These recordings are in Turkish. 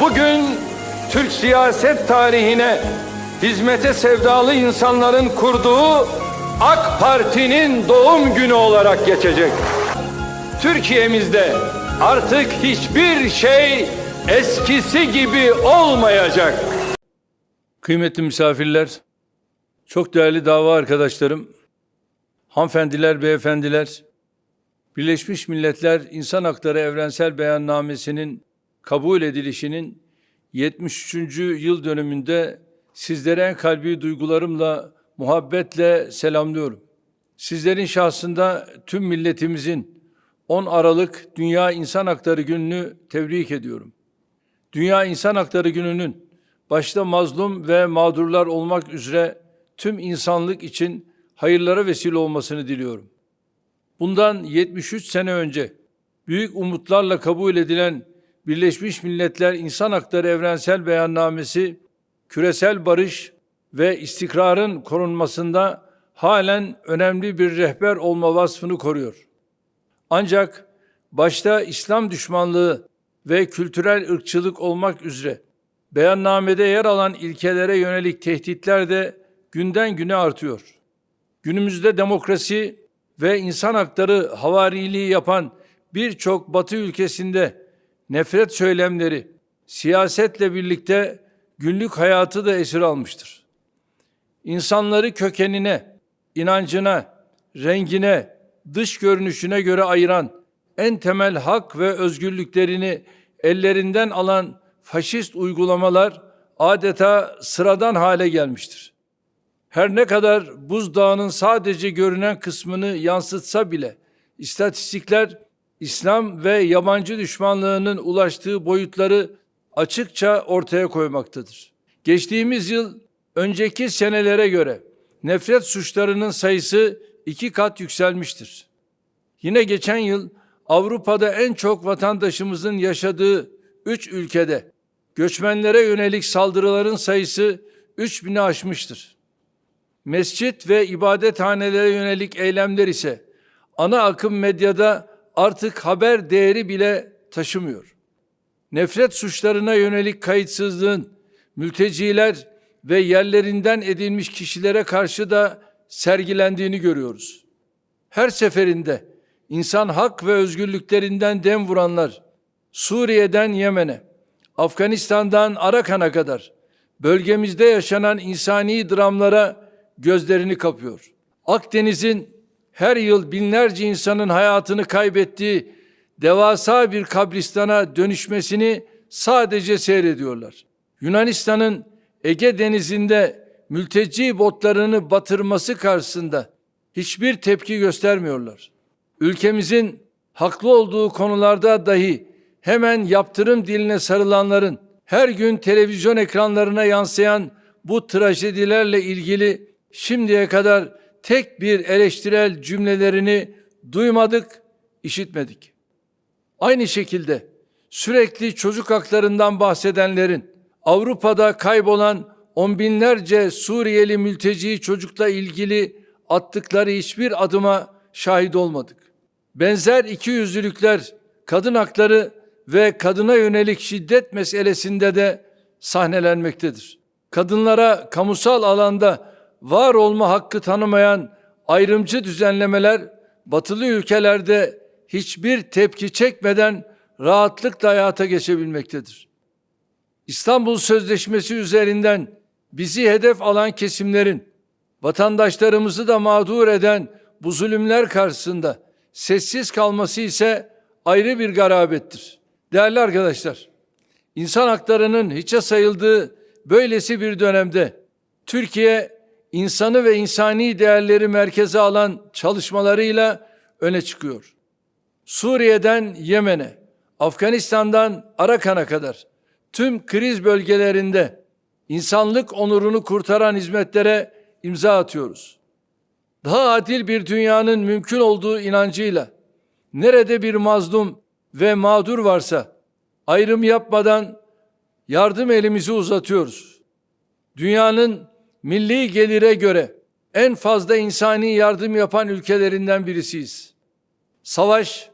Bugün Türk siyaset tarihine hizmete sevdalı insanların kurduğu AK Parti'nin doğum günü olarak geçecek. Türkiye'mizde artık hiçbir şey eskisi gibi olmayacak. Kıymetli misafirler, çok değerli dava arkadaşlarım, hanımefendiler, beyefendiler, Birleşmiş Milletler İnsan Hakları Evrensel Beyannamesi'nin kabul edilişinin 73. yıl dönümünde sizlere en kalbi duygularımla, muhabbetle selamlıyorum. Sizlerin şahsında tüm milletimizin 10 Aralık Dünya İnsan Hakları Günü'nü tebrik ediyorum. Dünya İnsan Hakları Günü'nün başta mazlum ve mağdurlar olmak üzere tüm insanlık için hayırlara vesile olmasını diliyorum. Bundan 73 sene önce büyük umutlarla kabul edilen Birleşmiş Milletler İnsan Hakları Evrensel Beyannamesi küresel barış ve istikrarın korunmasında halen önemli bir rehber olma vasfını koruyor. Ancak başta İslam düşmanlığı ve kültürel ırkçılık olmak üzere beyannamede yer alan ilkelere yönelik tehditler de günden güne artıyor. Günümüzde demokrasi ve insan hakları havariliği yapan birçok Batı ülkesinde nefret söylemleri siyasetle birlikte günlük hayatı da esir almıştır. İnsanları kökenine, inancına, rengine, dış görünüşüne göre ayıran en temel hak ve özgürlüklerini ellerinden alan faşist uygulamalar adeta sıradan hale gelmiştir. Her ne kadar buzdağının sadece görünen kısmını yansıtsa bile istatistikler İslam ve yabancı düşmanlığının ulaştığı boyutları açıkça ortaya koymaktadır. Geçtiğimiz yıl önceki senelere göre nefret suçlarının sayısı iki kat yükselmiştir. Yine geçen yıl Avrupa'da en çok vatandaşımızın yaşadığı üç ülkede göçmenlere yönelik saldırıların sayısı 3000'i aşmıştır. Mescit ve ibadethanelere yönelik eylemler ise ana akım medyada artık haber değeri bile taşımıyor. Nefret suçlarına yönelik kayıtsızlığın mülteciler ve yerlerinden edilmiş kişilere karşı da sergilendiğini görüyoruz. Her seferinde insan hak ve özgürlüklerinden dem vuranlar Suriye'den Yemen'e, Afganistan'dan Arakan'a kadar bölgemizde yaşanan insani dramlara gözlerini kapıyor. Akdeniz'in her yıl binlerce insanın hayatını kaybettiği devasa bir kabristana dönüşmesini sadece seyrediyorlar. Yunanistan'ın Ege Denizi'nde mülteci botlarını batırması karşısında hiçbir tepki göstermiyorlar. Ülkemizin haklı olduğu konularda dahi hemen yaptırım diline sarılanların her gün televizyon ekranlarına yansıyan bu trajedilerle ilgili şimdiye kadar tek bir eleştirel cümlelerini duymadık, işitmedik. Aynı şekilde sürekli çocuk haklarından bahsedenlerin Avrupa'da kaybolan on binlerce Suriyeli mülteci çocukla ilgili attıkları hiçbir adıma şahit olmadık. Benzer ikiyüzlülükler kadın hakları ve kadına yönelik şiddet meselesinde de sahnelenmektedir. Kadınlara kamusal alanda var olma hakkı tanımayan ayrımcı düzenlemeler batılı ülkelerde hiçbir tepki çekmeden rahatlıkla hayata geçebilmektedir. İstanbul Sözleşmesi üzerinden bizi hedef alan kesimlerin vatandaşlarımızı da mağdur eden bu zulümler karşısında sessiz kalması ise ayrı bir garabettir. Değerli arkadaşlar, insan haklarının hiçe sayıldığı böylesi bir dönemde Türkiye insanı ve insani değerleri merkeze alan çalışmalarıyla öne çıkıyor. Suriye'den Yemen'e, Afganistan'dan Arakan'a kadar tüm kriz bölgelerinde insanlık onurunu kurtaran hizmetlere imza atıyoruz. Daha adil bir dünyanın mümkün olduğu inancıyla nerede bir mazlum ve mağdur varsa ayrım yapmadan yardım elimizi uzatıyoruz. Dünyanın milli gelire göre en fazla insani yardım yapan ülkelerinden birisiyiz. Savaş,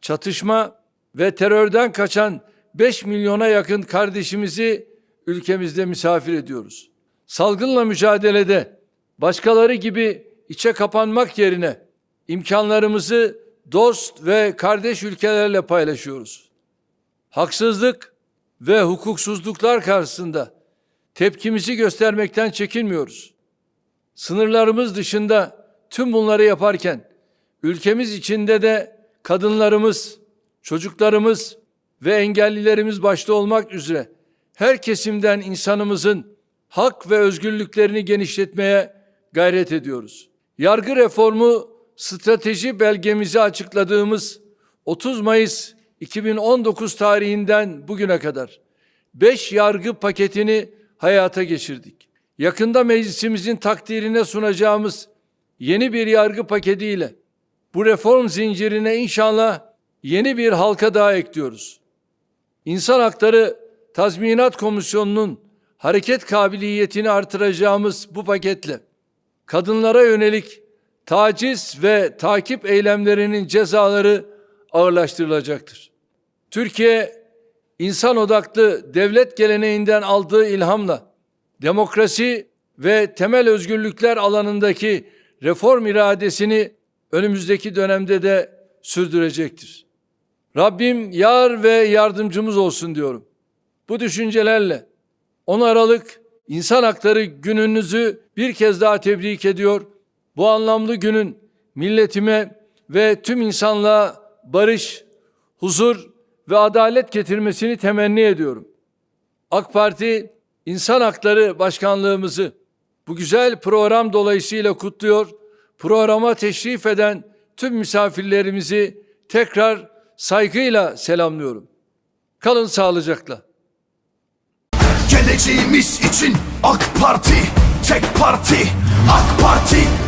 çatışma ve terörden kaçan 5 milyona yakın kardeşimizi ülkemizde misafir ediyoruz. Salgınla mücadelede başkaları gibi içe kapanmak yerine imkanlarımızı dost ve kardeş ülkelerle paylaşıyoruz. Haksızlık ve hukuksuzluklar karşısında tepkimizi göstermekten çekinmiyoruz. Sınırlarımız dışında tüm bunları yaparken ülkemiz içinde de kadınlarımız, çocuklarımız ve engellilerimiz başta olmak üzere her kesimden insanımızın hak ve özgürlüklerini genişletmeye gayret ediyoruz. Yargı reformu strateji belgemizi açıkladığımız 30 Mayıs 2019 tarihinden bugüne kadar 5 yargı paketini hayata geçirdik. Yakında meclisimizin takdirine sunacağımız yeni bir yargı paketiyle bu reform zincirine inşallah yeni bir halka daha ekliyoruz. İnsan Hakları Tazminat Komisyonu'nun hareket kabiliyetini artıracağımız bu paketle kadınlara yönelik taciz ve takip eylemlerinin cezaları ağırlaştırılacaktır. Türkiye insan odaklı devlet geleneğinden aldığı ilhamla demokrasi ve temel özgürlükler alanındaki reform iradesini önümüzdeki dönemde de sürdürecektir. Rabbim yar ve yardımcımız olsun diyorum. Bu düşüncelerle 10 Aralık İnsan Hakları gününüzü bir kez daha tebrik ediyor. Bu anlamlı günün milletime ve tüm insanlığa barış, huzur ve adalet getirmesini temenni ediyorum. AK Parti İnsan Hakları Başkanlığımızı bu güzel program dolayısıyla kutluyor. Programa teşrif eden tüm misafirlerimizi tekrar saygıyla selamlıyorum. Kalın sağlıcakla. Geleceğimiz için AK Parti Tek parti AK Parti